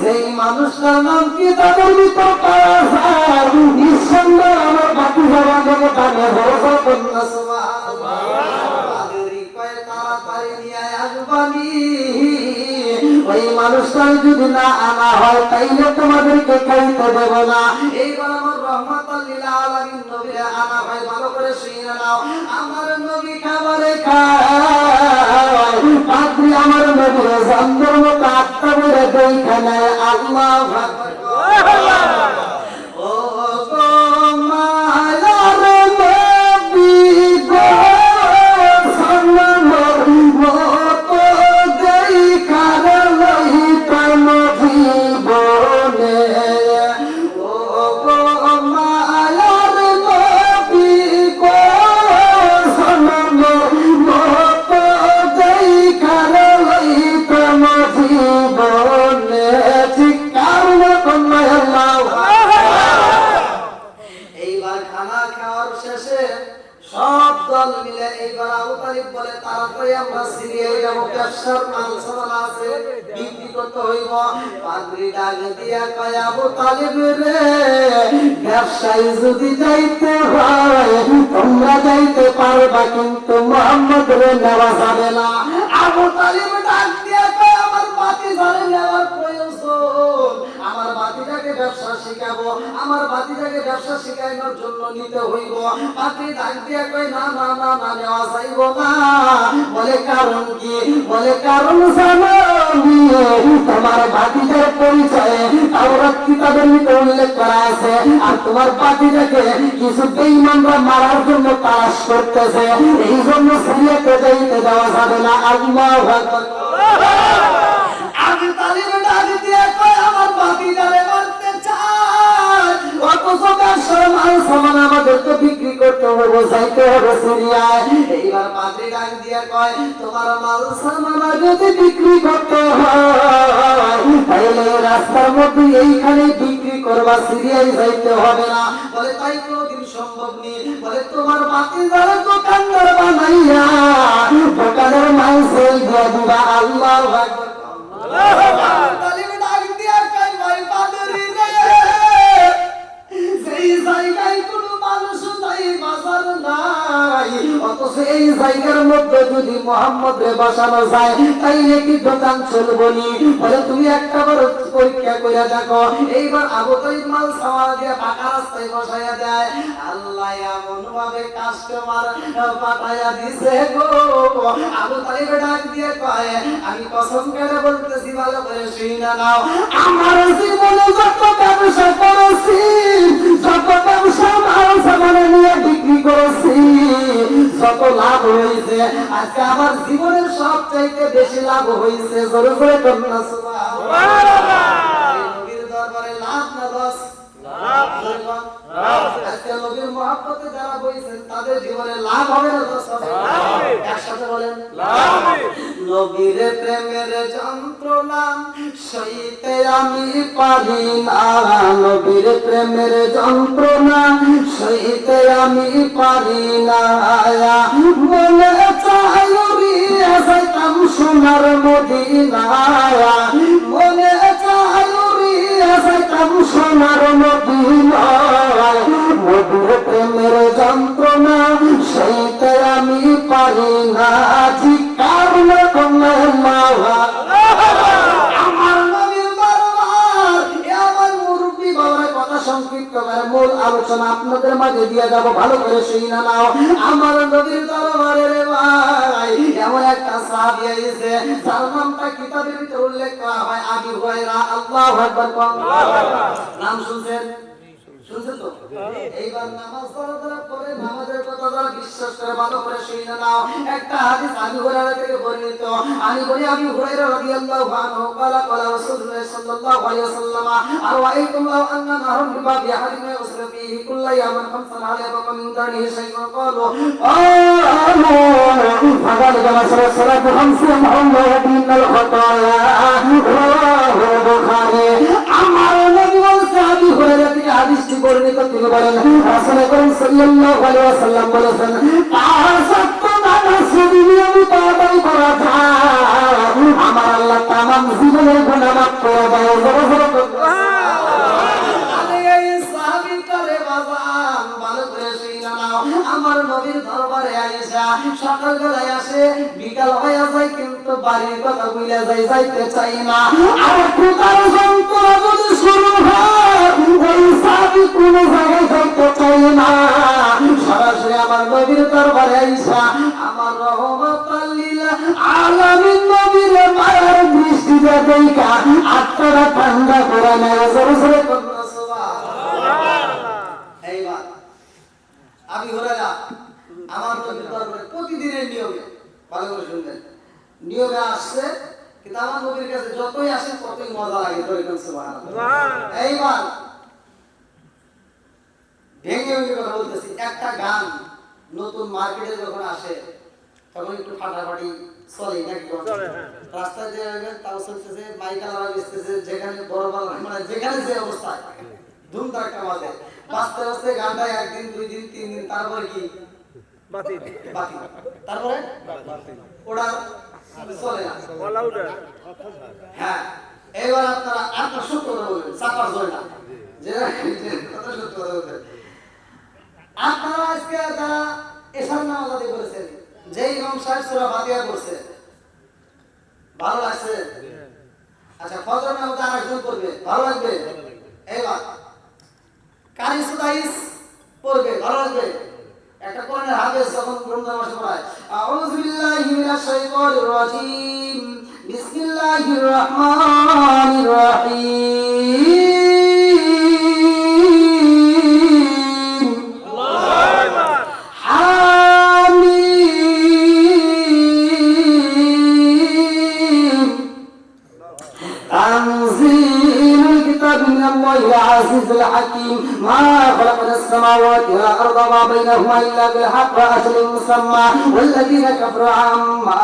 সেই মানুষটার নাম কি তাদের নিঃসন্দেহে আমার বাকি আসবানি। ওই মানুষটার যদি না আনা হয়, তাইলে তোমাদেরকে খাইতে দেব না। পাত্রী আমার নবী জন্মের মতো আত্মা বেড়ে দেখে আল্লাহ। সিরিয়ায় যাব ব্যবসার মাল সামান আছে, বিক্রি হইব। পাগড়ি ডাক দিয়া কয় আবু তালিব রে। ব্যবসায়ী যদি যাইতে হয়, তোমরা যাইতে পারবা, কিন্তু মোহাম্মদ রে নেওয়া যাবে না। আবু তালিব ডাক শিখাবো। আমার বাতিটাকে ব্যবসা শিখানোর জন্য নিতে হইব। বাতি ডাক দিয়া কই না না না না নেওয়া যাইব না। বলে কারণ কি? বলে কারণ জানো তোমার বাতিটার পরিচয়ে। তাওরাত কিতাবের ভিতরে উল্লেখ করা আছে। আর তোমার বাতিটাকে কিছু বেঈমানরা মারার জন্য তালাশ করতেছে। এই জন্য সিরিয়াতে যাইতে দেওয়া যাবে না। আল্লাহু আকবার। তালিমে ডাক দিয়ে আমার বাতিটারে বিক্রি রাস্তার মধ্যে এইখানে বিক্রি করবা সিরিয়ায় যাইতে হবে না। বলে, তাই কোনোদিন সম্ভব নেই। বলে, তোমার বাতি যারা দোকানদার বানাইয়া, দোকানের মাল সেল দিয়ে দিবা। আল্লাহ অথচ এই জায়গার মধ্যে যদি মোহাম্মদ বসানো যায়, তাইলে কি দোকান চলবো নি। বলে তুমি একটা পরীক্ষা করে দেখো, এইবার আবু মাল সাওয়া দিয়ে পাকা রাস্তায় বসাইয়া দেয়। আল্লাহ এমন ভাবে কাস্টমার পাঠাইয়া দিছে গো। আবু তালিব ডাক দিয়ে কয়, আমি কসম করে বলতেছি, ভালো করে শুই না নাও। আমার জীবনে যত ব্যবসা করেছি, যত ব্যবসা মাল সামানে নিয়ে বিক্রি করেছি যত লাভ হয়েছে আজকে আমার জীবনের সব চাইতে বেশি লাভ হয়েছে। জোরে জোরে কন্যা আজকে নবীর মহাব্বতে যারা বইছেন তাদের জীবনে লাভ হবে না একসাথে বলেন নবীর প্রেমের যন্ত্রণা সইতে আমি পারি না। নবীর প্রেমের যন্ত্রণা সইতে আমি পারি না। মনে চাই সোনার মদিনায়। মনে যাইতাম সোনার মদিনায়, মধুর প্রেমের যন্ত্রণা সইতে আমি পারি না। মুরব্বী বাবার কথা সংক্ষিপ্ত মূল আলোচনা আপনাদের মাঝে দিয়ে যাব। ভালো করে শুই না আমার নবীর সাহাবী যার নামটা কিতাবের ভিতরে উল্লেখ করা হয় আবি নাম শুনছেন? শুনছেন তো এইবার নামাজ পড়া দ্বারা পরে নামাজের কথা দ্বারা বিশ্বাস করে ভালো করে শুনে নাও একটা হাদিস আবি হুরায়রা থেকে বর্ণিত আমি বলি আবি হুরায়রা রাদিয়াল্লাহু আনহু قال قال رسول الله صلى الله عليه وسلم أرأيتم لو أن نهرا بباب أحدنا يغسل فيه كل يوم خمسا هل يبقى من داره شيء قالوا قالوا فذلك مثل الصلاة خمس محمد من الخطايا رواه البخاري হাদিসটি বর্ণিত? তিনি বলেন রাসূল করিম সাল্লাল্লাহু আলাইহি ওয়াসাল্লাম বলেছেন নামাজ যদি নিয়মিত আদায় করা আমার আল্লাহ জীবনের গুনাহ মাফ করে আমার নবীর দরবারে আইসা সকালবেলায় আসে, বিকাল হয়ে যায়, কিন্তু বাড়ির কথা ভুলে যাই, যাইতে চাই না। আর ক্ষুধার যন্ত্রণা যদি শুরু হয়, ওই সাহাবী কোনো জায়গায় যাইতে চাই না। সরাসরি আমার নবীর দরবারে আইসা, আমার রহমত আলামিন নবীর মায়ের দৃষ্টিতে দেখা। আত্মারা ঠান্ডা করে নেয়, জোরে জোরে করুন সুবহানাল্লাহ। এইবার আমি হুরায়রা আমার দরবারে প্রতিদিনের নিয়মে। ভালো করে শুনবেন। নিয়মে আসছে কিন্তু আমার নবীর কাছে যতই আসে ততই মজা লাগে ধরে এইবার ভেঙে ভেঙে কথা বলতেছি। একটা গান নতুন মার্কেটে যখন আসে তখন একটু ফাটাফাটি চলে নাকি রাস্তায় যে তাও চলতেছে মাইকালারা যেখানে বড় বড় মানে যেখানে যে অবস্থায় ধুম ধাক্কা বাজে। বাঁচতে বাঁচতে গানটা একদিন দুই দিন তিন দিন তারপরে কি তারপরে? ওটা চলে না। হ্যাঁ। এবার আপনারা আপনার সত্য কথা বলবেন চাপার জয় না। যে যে কথা সত্য কথা বলবেন। আপনারা আজকে যারা এসার নামাজ আদি করেছেন যে ইমাম সাহেব সুরা ফাতিহা করছে ভালো লাগছে? আচ্ছা ফজর নামাজ আর একজন করবে ভালো লাগবে। এবার কারি সুদাইস পড়বে ভালো লাগবে একটা কোরআনের হাফেজ যখন রমজান মাসে পড়ায়, আউযু বিল্লাহি মিনাশ শাইতানির রাজিম, বিসমিল্লাহির রহমানির রহিম। العزيز الحكيم ما خلقنا السماوات والأرض وما بينهما إلا بالحق وأجل مسمى والذين كفروا عما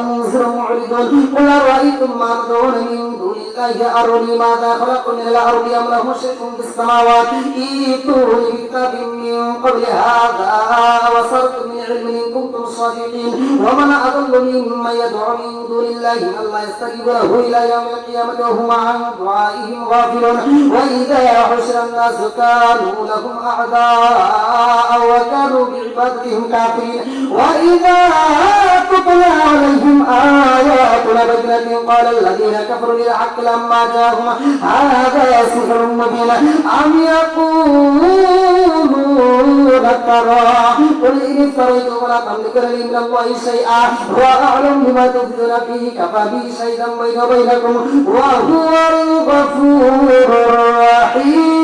انذر معرضون. قل أرأيتم ما تدعون من دون الله؟ أروني ماذا خلقوا من الأرض أم لهم شرك في السماوات؟ إيتوني بكتاب من قبل هذا وصرت من علم ان كنتم صادقين. ومن أضل ممن يدعو من دون الله من لا يستجيب له إلى يوم القيامة وهم عن دعائهم غافلون. وإذا حشر الناس كانوا لهم أعداء وكانوا بعبادتهم كافرين. وإذا تتلى عليهم آياتنا بينات قال الذين كفروا للحق لما جاءهم هذا سحر مبين. أم يقولون ترى؟ قل افتريت ولا تملك لي من الله شيئا واعلم بما تفيدون فيه كفى به شهيدا بيني وبينكم وهو الغفور الرحيم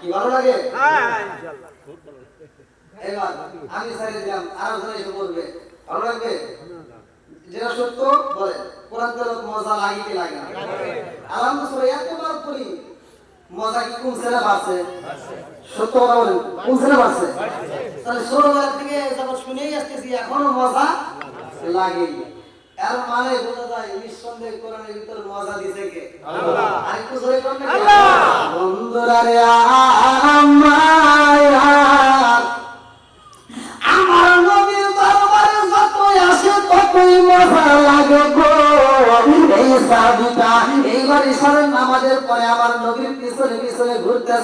কি ভালো লাগে এবার আমি ছেড়ে দিলাম আরো জন এসে বলবে ভালো লাগবে যেটা সত্য বলে কোরআন তেলত মজা লাগে কি লাগে না আলহামদুলিল্লাহ এতবার করি মজা কি কমছে না বাড়ছে সত্য কথা বলেন কমছে না বাড়ছে তাহলে ছোটবেলা থেকে যখন শুনেই আসতেছি এখনও মজা লাগে এর মানে বোঝা যায় নিঃসন্দেহে কোরআনের ভিতর মজা দিছে কে? আল্লাহ। আরেকটু জোরে কোন বন্ধুরা রে আমার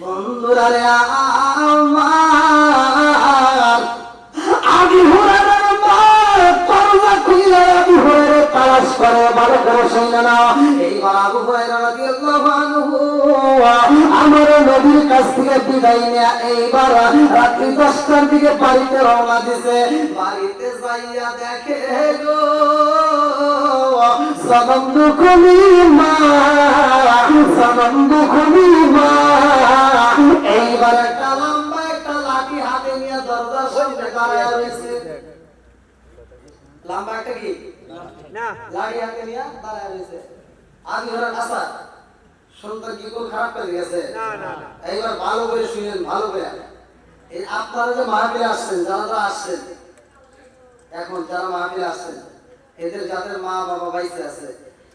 বন্ধুরা রে আমার আবি মা দরজা খুলে আবি হুরায়রা এইবার আবু হুরায়রা রাদিয়াল্লাহু কাছ থেকে বিদায় নেয়া। এইবার রাত্রি দশটার দিকে বাড়িতে রওনা দিছে। বাড়িতে যাইয়া দেখে গো সনম দুখনি মা সনম দুখনি মা এইবার একটা লম্বা একটা লাঠি হাতে নিয়ে সামনে দাঁড়ায় রয়েছে লম্বা একটা কি না লাঠি হাতে নিয়ে দাঁড়ায় রয়েছে কি খারাপ করে গেছে এইবার ভালো করে শুনেন ভালো করে এই আপনারা যে মাহফিলে আসছেন, যারা যারা আসছেন, এখন যারা মাহফিলে আসছেন এদের যাদের মা বাবা বাইসে আছে।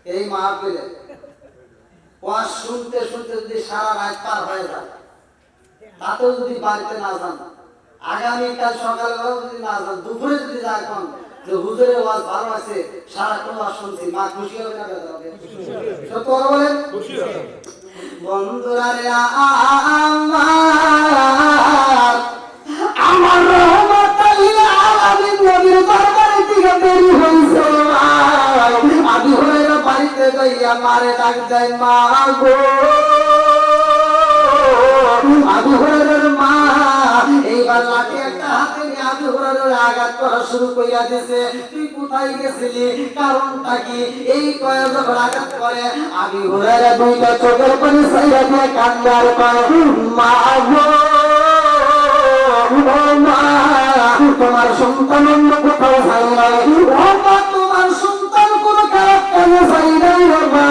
এই মাহফিলে ওয়াজ শুনতে শুনতে যদি সারা রাত পার হয়ে যায় তাতেও যদি বাড়িতে না যান আগামীকাল সকালবেলাও যদি না যান দুপুরে যদি যায় এখন যে হুজুরের ওয়াজ ভালো আছে সারাক্ষণ ওয়াজ শুনছি মা খুশি হবে না বেজার হবে? সত্য কথা বলেন? বন্ধুরা রে আমার আমার রহমতাল্লিল আলামিন নবীর দরবারে দিকে দেরি মারে ডাক মা গো। মা এইবার লাঠি একটা হাতে নিয়ে আঘাত করা শুরু তুই কোথায় গেছিলি? কারণটা কি? এই যখন আঘাত করে দুইটা চোখের পানি দিয়ে কয়, মা গো তোমার সন্তান কোথাও কাজে যাই নাই মা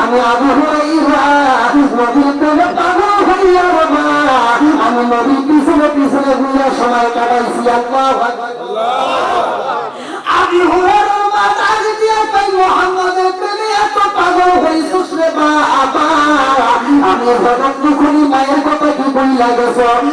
আমি আবু হুরাইরা নবীর প্রেমে পাগল হইয়া মা আমি নবীর পিছনে পিছনে ঘুরে সময় কাটাইছি, আল্লাহু আমি হুরাইরার মা দিয়া কই মুহাম্মদের প্রেমে এত পাগল হইছিস রে বাবা। আমি যখন দুখুনি মায়ের কথা কি বইলা গেছো, আমি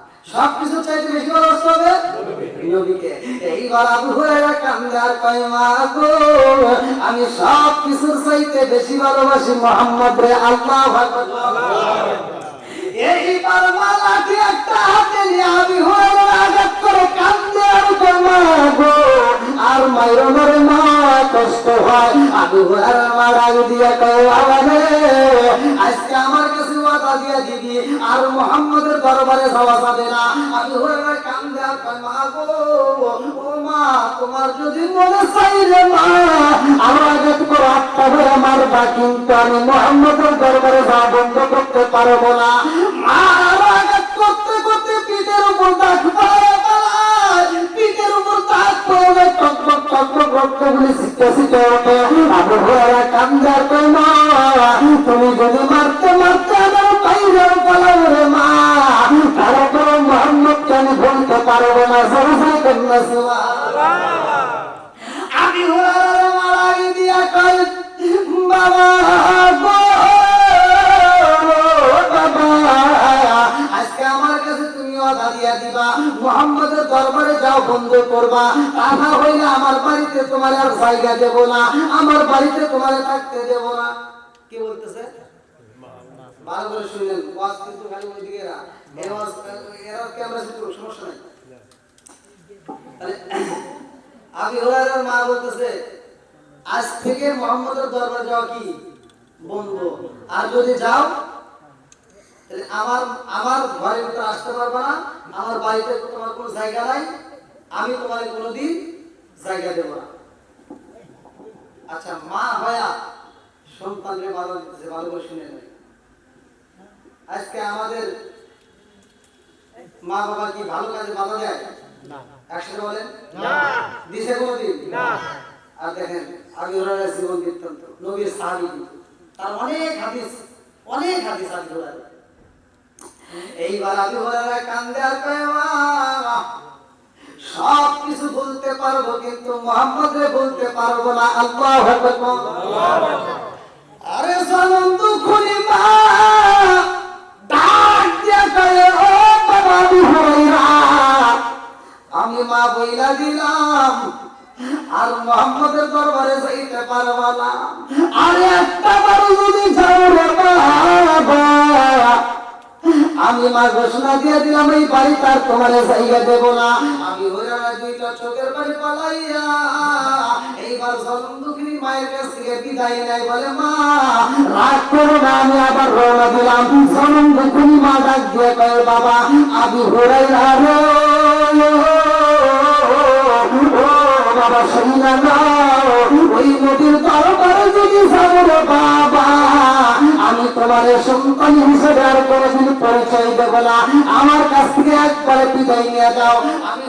সব চাইতে বেশি ভালোবাসতে হবে? আমি সব কিছুর চাইতে বেশি ভালোবাসি মোহাম্মদ রে আল্লাহু একটা হাতে নিয়ে আঘাত করে কান্দে আর আর মাইরো মরে মা, কষ্ট হয়। আবু হুরায়রা মা রাগ দিয়া কয় আজকে আমার কাছে দিবি। আর মোহাম্মদের দরবারে না। আমি মা আমার কিন্তু আমি মোহাম্মদের দরবারে যাওয়া বন্ধ করতে পারব না। করতে করতে পিঠের উপর পিঠের উপর ওঠে। তুমি যদি মারতে মারতে বাইরেও পালাও রে মা। তারপরে মোহাম্মদকে আমি বলতে পারব না? সরে সরে কন্যা আমি হুরায়রা মারাই দিয়া কই বাবা গো দিয়া দিবা। মুহাম্মাদের দরবারে যাও বন্ধ করবা। তা না হইলে আমার বাড়িতে তোমার আর জায়গা দেব না। আমার বাড়িতে তোমার থাকতে দেব না। কি বলতেছে? করে আজ থেকে মোহাম্মদের দরবারে যাওয়া কি বন্ধ? আর যদি যাও আমার আমার ঘরের ভিতরে আসতে পারবে না, আমার বাড়িতে তোমার কোনো জায়গা নাই, আমি তোমার কোনোদিন জায়গা দেব না। আচ্ছা মা হয়া সন্তানকে ভালো দিতেছে, ভালো করে শুনে নেয় আজকে আমাদের মা বাবা কি ভালো কাজে বাধা দেয়? একসাথে বলেন? দিছে কোনোদিন? আর দেখেন আবি হুরায়রার জীবন বৃত্তান্ত নবীর সাহাবী তার অনেক হাদিস অনেক হাদিস আবি হুরায়রা। এইবার আবি হুরায়রা কান্দে আর কয় সব কিছু বলতে পারব কিন্তু মোহাম্মদরে বলতে পারব না আল্লাহু আরে খুলি মা বইলা দিলাম। আর মোহাম্মদের দরবারে যাইতে পারবা না। আরে একটা যদি আমি মা ঘোষণা দিয়ে দিলাম, এই বাড়ি তার তোমার জায়গা দেবো না। আমি দুইটা চোখের বাড়ি পালাইয়া এইবার সন্দুকরি মায়ের কাছ থেকে বিদায় নাই বলে, মা, রাগ করো না, আমি আবার রওনা দিলাম। সন্দুকরি মা ডাক দিয়ে বাবা, আমি হইরা বাবা শুনলা ওই নদীর দরবারে যদি যাব বাবা আমি তোমার সন্তান হিসেবে আর কোনোদিন পরিচয় দেবো না। আমার কাছ থেকে একবারে বিদায় নিয়ে যাও। আমি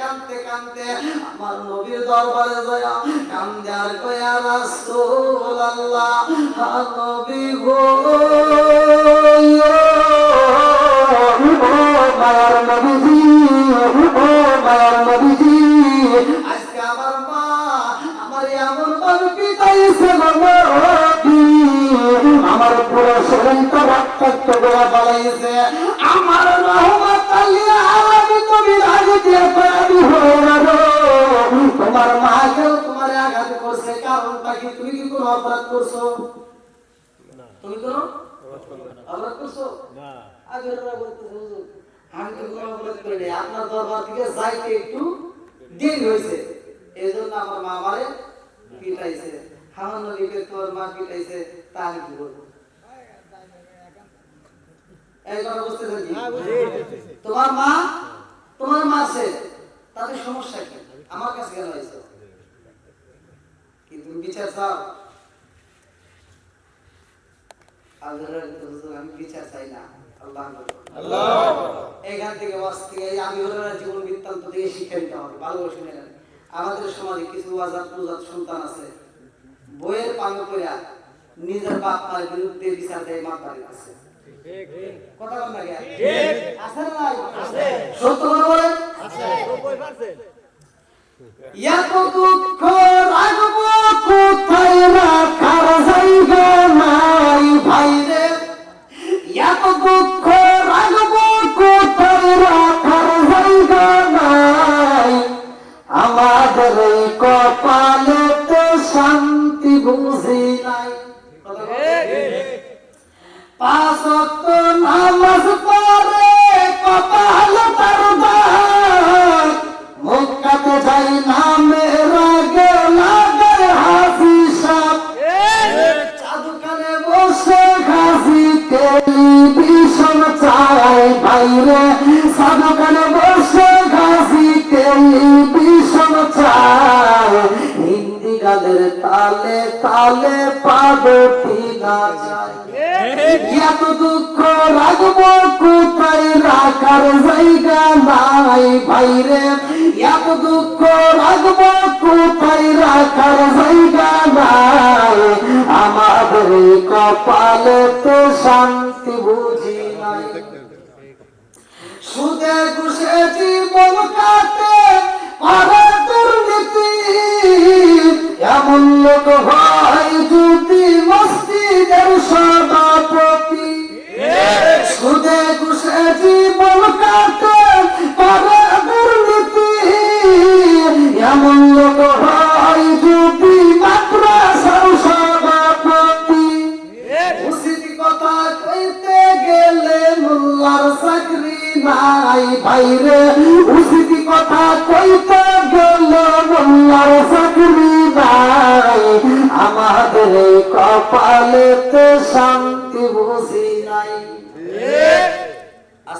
কাঁদতে কাঁদতে আমার নবীর দরবারে যায় কান্দে আর কয়া রাসূলুল্লাহ হা নবী গো মায়ার নবীজি ও মায়ার নবীজি। আজকে আমার মা আমার এমন ভাবে পিতাইছে নবী। আমার পুরো শরীরটা রক্তাক্ত করে পালাইছে আমার রহমত আল্লাহ আলামি তুমি রাগে দিয়ে আমি হয়ে গেল তোমার মা কেউ তোমার আঘাত করছে কারণটা কি তুমি কি কোনো অপরাধ করছ? তুমি কোনো অপরাধ করছ? আগে ওরা বলতেছে হুজুর। আমি তো কোনো অপরাধ করিনি আপনার দরবার থেকে যাইতে একটু দেরি হয়েছে। এই জন্য আমার মা আমারে পিটাইছে। আমার নবীকে তোর মা পিটাইছে তা আমি কি বলব? কি? তোমার মা তোমার মা আছে তাতে সমস্যা কি? আমার কাছে কেন হয়েছে কিন্তু বিচার চাও। আমি বিচার চাই না। এখান থেকে ওয়াজ থেকে আমি হলার জীবন বৃত্তান্ত থেকে শিক্ষা নিতে হবে ভালো করে শুনে নেন। আমাদের সমাজে কিছু আজাদ প্রজাত সন্তান আছে। বইয়ের পাঙ্গ করে নিজের বাপ মার বিরুদ্ধে বিচার দেয় মা বাড়ির কাছে। কথা বল না আছে না নাই? সত্য কথা বলেন? এত দুঃখ রাখব কোথায় রাখার জায়গা? পাঁচ ওয়াক্ত নামাজ পড়ে, কপাল তার দাগ মক্কাতে যাই নামে রাগে চাদুকানে বসে ঘাসি টেলিভিশন চাই বাইরে সাধুকানে বসে ঘাসি টেলিভিশন চাই হিন্দি গানের তালে তালে যায় এত দুঃখ রাখব কোথায় রাখার জায়গা নাই ভাইরে এত দুঃখ রাখব কোথায় রাখার জায়গা নাই আমাদের তো শান্তি বুঝি নাই সুদে দুর্নীতি এমন লোক হয় সুদে ঘুষে জীবন কাটে করে দুর্নীতি। এমন লোক হয় যদি মাদ্রাসার সভাপতি। উচিত কথা কইতে গেলে মোল্লার চাকরি নাই ভাইরে উচিত কথা কইতে গেলে মোল্লার চাকরি নাই। আমাদের কপালেতে শান্তি বুঝি নাই।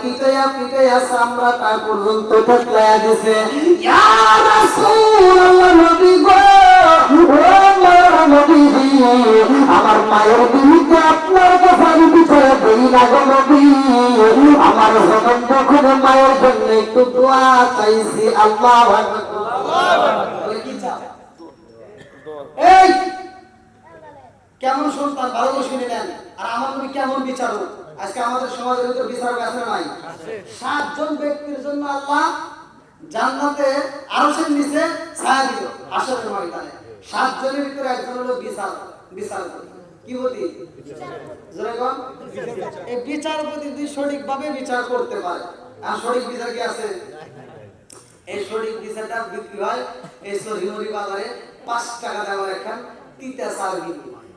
পিটাইয়া পিটাইয়া সামরাটা পর্যন্ত দিছে। আমার মায়ের বিরুদ্ধে আপনার বিচারে না গো নবী, আমার যখন মায়ের জন্য একটু দোয়া চাইছি, আল্লাহ এই, কেমন সন্তান? ভালো শুনে নেন। আর আমার কেমন বিচারক? আজকে আমাদের সমাজের ভিতরে বিচারক আছে নাই? সাতজন ব্যক্তির জন্য আল্লাহ জান্নাতে আরশের নিচে ছায়া দিল আসরের ময়দানে। সাতজনের ভিতরে একজন হলো বিচার বিচারপতি। কি বলি? এই বিচারপতি যদি সঠিকভাবে বিচার করতে পারে আর সঠিক বিচার কি আছে? এই সঠিক বিচারটা বিক্রি হয় এই সহিমরি বাজারে পাঁচ টাকা দেওয়ার একখান তিতা চাল বিক্রি হয়।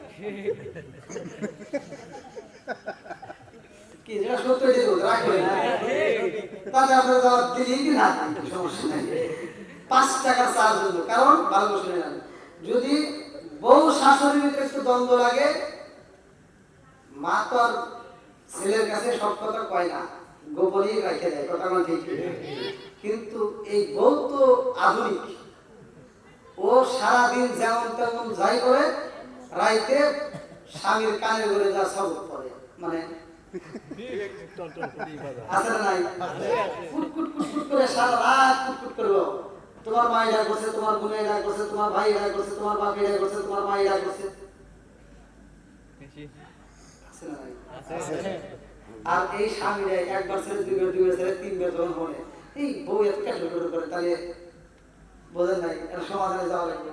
যদি বউ শাশুড়ির ভিতরে একটু দ্বন্দ্ব লাগে, মা তো আর ছেলের কাছে সব কথা কয় না, গোপনেই রেখে দেয়, কথা আমার ঠিক কিন্তু এই বউ তো আধুনিক। ও সারাদিন যেমন তেমন যাই করে, রাইতে স্বামীর কানে করে যা সব করে মানে আর এই স্বামীরা একবার ছেড়ে দুইবার দুইবার ছেড়ে তিনবার যখন বলে এই বউ এত করে তাহলে বোঝেন নাই সমাধানে যাওয়া লাগবে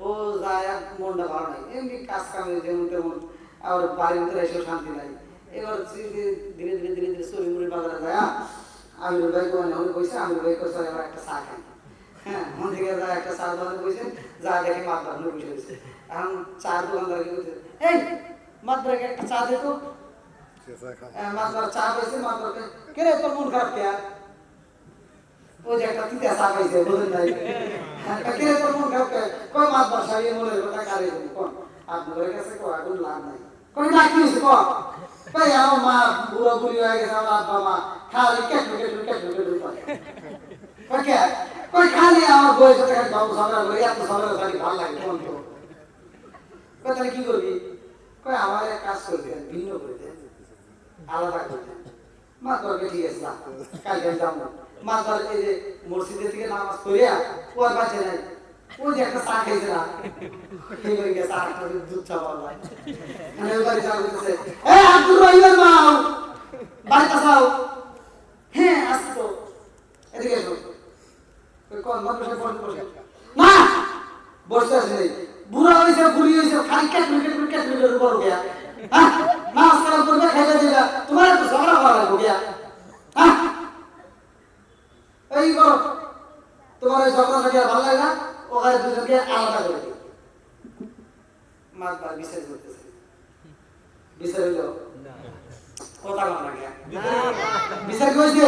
ও যায় আর মনটা ভালো নাই। এমনি কাজ কামে যেমন তেমন আবার বাড়ির ভিতরে এসেও শান্তি নাই। এবার ধীরে ধীরে ধীরে ধীরে ধীরে চুরি মুড়ি বাজারে যায় আমি ভাই কোনে হলে বসে আমি ভাই কোসে এবার একটা চা খাই হ্যাঁ মন থেকে যায় একটা চা দোকানে বসে যা দেখে ভাবলে বসে রয়েছে এখন চা দোকানদার কি বলছে এই মাত ব্রেকে একটা চা দে তো। মাতবার চা পেয়েছে মাতবারকে কে রে তোর মন খারাপ কে ওই যে একটা তিতা চা পাইছে বুঝলেন নাই। হ্যাঁ, কে রে তোর মন খারাপ কে মাতবার সাহেব এই মনের কথা কারে কোন আপনাদের কাছে কো এখন লাভ নাই। কই না কি হইছে কো কই আমার মা বুড়ো বুড়ি হয়ে গেছে, আমার আব্বা মা। খালি কেটু কেটু কেটু কেটু করে খালি আমার বই সাথে খালি বাবু ঝগড়া করে, এত ঝগড়া খালি ভালো লাগে কোন তো তাহলে কি করবি? কই আমার এক কাজ করে দেন ভিন্ন করে দেন আলাদা করে দেন মা তোকে ঠিক আছে কালকে যাব। মা তোর এই যে মসজিদের থেকে নামাজ পড়িয়া ও আর বাঁচে নাই মা! হ্যাঁ বুড়া হয়েছে, বুড়ি হয়েছে, খালি ক্যাট মিনিট ক্যাট মিনিটের উপর গিয়া হ্যাঁ? নামাজ কালাম করবে খাইতে দিবা তোমার একটু ঝগড়া করা লাগবে গিয়া হ্যাঁ? এই করো তোমার ওই ঝগড়া ঝগড়া ভালো লাগে না? ওখানে দুজনকে আলাদা করে দিই মাছ বা বিচার করতেছে। বিচার হইল? কথা কম লাগে। বিচার কি হয়েছে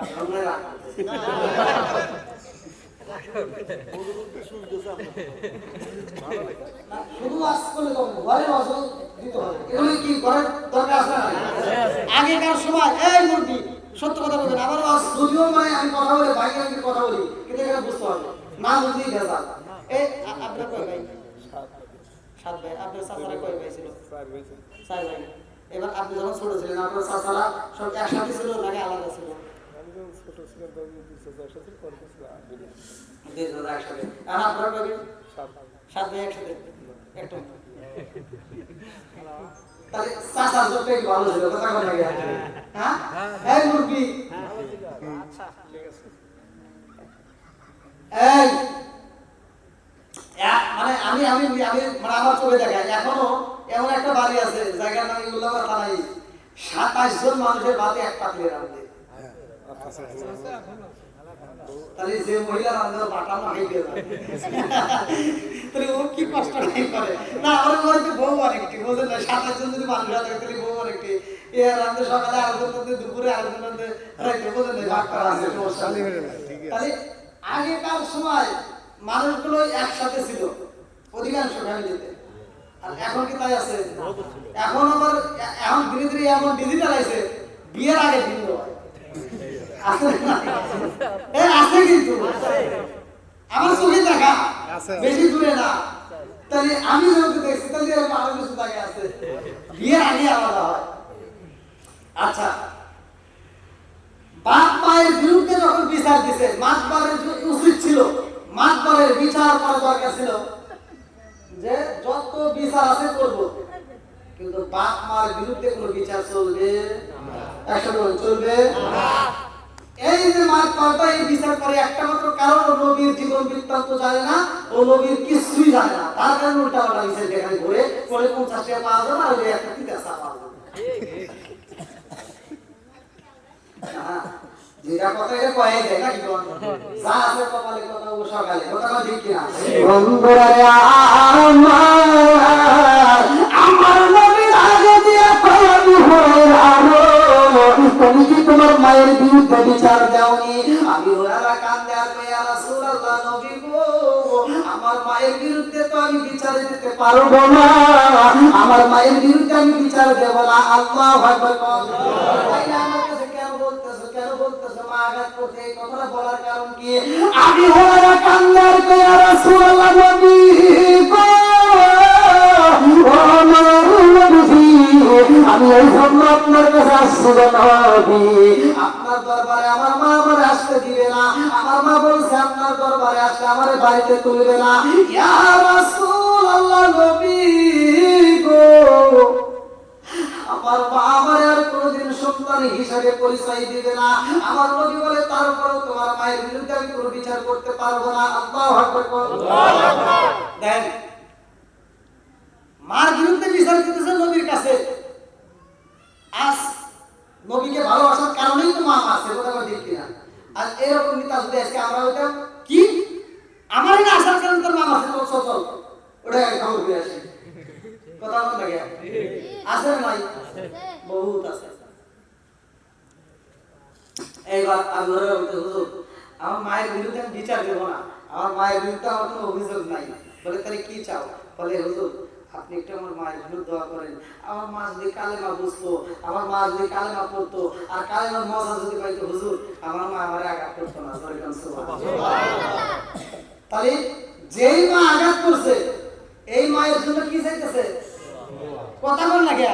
আপনারা রাগ করতেছেন। না, শুধু আজ করলে ঘরে বসে দিতে হবে। এগুলো কি ঘরের দরকার আছে। আগেকার সময় এই মুরগি সত্য কথা বলবেন আমার যদিও মানে আমি কথা বলি বাইরে আমি কথা বলি কিন্তু এখানে বুঝতে হবে না বুঝলেই ভেজাল। এই আপনার কয় ভাই? সাত ভাই। আপনার চাচারা কয় ভাই ছিল? চার ভাই এবার আপনি যখন ছোট ছিলেন আপনার চাচারা সব একসাথে ছিল নাকি আলাদা ছিল? একসাথে আর আপনার সাত ভাই। একসাথে? একটু তাহলে ভালো ছিল কথা লাগে হ্যাঁ? এই মুরগি। এই মানে আমি আমি আমি মানে আমার চোখে দেখাই এখনও এমন একটা বাড়ি আছে জায়গার নাম ইউল্লাহ থানাই সাতাশ জন মানুষের বাড়ি এক পাতলে রাখবে। তাহলে যে যাবে। তাহলে ও কি কষ্ট নাই করে না, আমার বাড়িতে বউ অনেকটি না, সাতাশ জন যদি মানুষ থাকে তাহলে বউ অনেকটি এ রান্ধে সকালে রান্ধে দুপুরে রান্ধে রাইতে না ভাগ করা আছে। তাহলে আগেকার সময় মানুষগুলো একসাথে ছিল, অধিকাংশ ফ্যামিলিতে। আর এখন কি তাই আছে? এখন আবার এখন ধীরে ধীরে এমন ডিজিটাল আছে বিয়ের আগে ভিন্ন হয়? এ আছে কিন্তু। আমার চোখে দেখা। বেশি দূরে না। তাহলে আমি যেহেতু দেখছি তাহলে আরও কিছু জায়গা আছে। বিয়ের আগে আলাদা হয়। আচ্ছা। বাপ মায়ের বিরুদ্ধে যখন বিচার দিছে মাতবারের উচিত ছিল মাতবারের বিচার করা দরকার ছিল যে যত বিচার আছে করব। কিন্তু বাপ মার বিরুদ্ধে কোনো বিচার চলবে না। বলেন, চলবে এই যে এই বিচার করে একটা মাত্র কারণ নবীর জীবন বৃত্তান্ত জানে না ও নবীর কিছুই জানে না। তার কারণে উল্টা বিচার দেখায় ঘুরে পরে পঞ্চাশ টাকা পাওয়া যাবে আর ওই একটা হ্যাঁ, আমার তোমার মায়ের বিরুদ্ধে বিচার দেওনি। আমি ওরা কান্দে আর রাসূলুল্লাহ আমার মায়ের বিরুদ্ধে আমি বিচার দিতে পারব না। আমার মায়ের বিরুদ্ধে আমি বিচার দেব না। আল্লাহু আকবার। কও। তাই না, আমার কাছে কেন বলতেছো আমি এই জন্য আপনার কাছে আসছি নবী আপনার দরবারে আমার মা আমার আসতে দিবে না। আমার মা বলছে আপনার দরবারে আসলে আমার বাড়িতে তুলবে না ইয়া রাসূলুল্লাহ নবী গো। আমার মা আমার আর কোনোদিন সন্তান হিসাবে পরিচয় দিবে না আমার নবী বলে তারপরেও তোমার মায়ের বিরুদ্ধে আমি কোনো বিচার করতে পারব না। আল্লাহু দেন। মার বিরুদ্ধে বিচার করতেছে নবীর কাছে। আজ নবীকে ভালোবাসার কারণেই তো মা মারছে, কথা ঠিক কিনা। আর এরকম নিতা যদি আজকে আমরা হইতাম, কি? আমার এটা আসার কারণে তোর মা মারছে, চল চল ওটা এক খবর করে আসি। কথা মনে লাগে আছে নাই বহুত আছে। এইবার ধরে বলতে, হুজুর, আমার মায়ের বিরুদ্ধে আমি বিচার দেবো না। আমার মায়ের বিরুদ্ধে আমার কোনো অভিযোগ নাই। বলে, তাহলে কি চাও? বলে, হুজুর আপনি একটু আমার মায়ের বিরুদ্ধে দোয়া করেন। আমার মা যদি কালেমা বুঝতো, আমার মা যদি কালেমা পড়তো, আর কালেমার মজা যদি পাইতো, হুজুর, আমার মা আমার আঘাত করতো না তাহলে যেই মা আঘাত করছে, এই মায়ের জন্য কি চাইতেছে? কথা বল না কে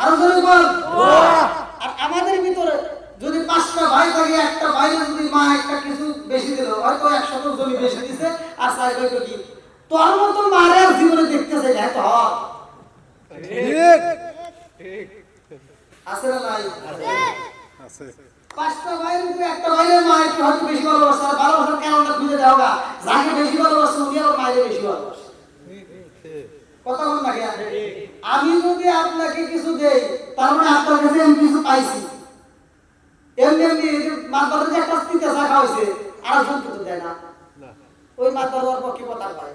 আরও জোরে বল। আর আমাদের ভিতরে যদি পাঁচটা ভাই থাকে, একটা ভাই যদি মা একটা কিছু বেশি দিল হয়তো একশো জমি বেশি দিছে, আর চাই হয়তো কি? তোর মতো মারে আর জীবনে দেখতে চাই হয়তো আছে না নাই? পাঁচটা ভাইয়ের ভিতরে একটা ভাইয়ের মা একটু হয়তো বেশি ভালোবাসে? আর ভালোবাসার কারণটা খুঁজে দেওয়া গা যাকে বেশি ভালোবাসে উনি আবার মায়ের বেশি ভালোবাসে। কথা বল না? আমি যদি আপনাকে কিছু দেই তার মানে আপনার কাছে আমি কিছু পাইছি। এমনি এমনি এই যে একটা স্থিতি রাখা হয়েছে আর কিছু দেয় না। ওই মাতবার পক্ষে কথা পায়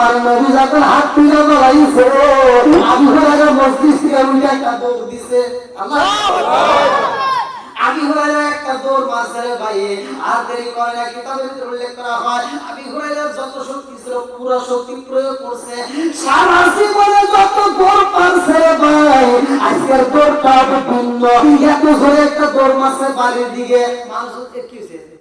আমার নবী যখন হাত তুলে বলাইছে আমি ঘরে মসজিদ থেকে উঠে একটা দৌড় দিছে। আল্লাহ আমি হুরাইরা একটা দৌড় মারছে ভাই আর দেরি করে না কিতাবের ভিতরে উল্লেখ করা হয় আমি হুরাইরা যত শক্তি ছিল পুরো শক্তি প্রয়োগ করছে। সারা জীবনে যত দৌড় ভাই আজকের দৌড়টা ভিন্ন। এত জোরে একটা দৌড় মারছে বাড়ির দিকে। মানুষ কি হয়েছে?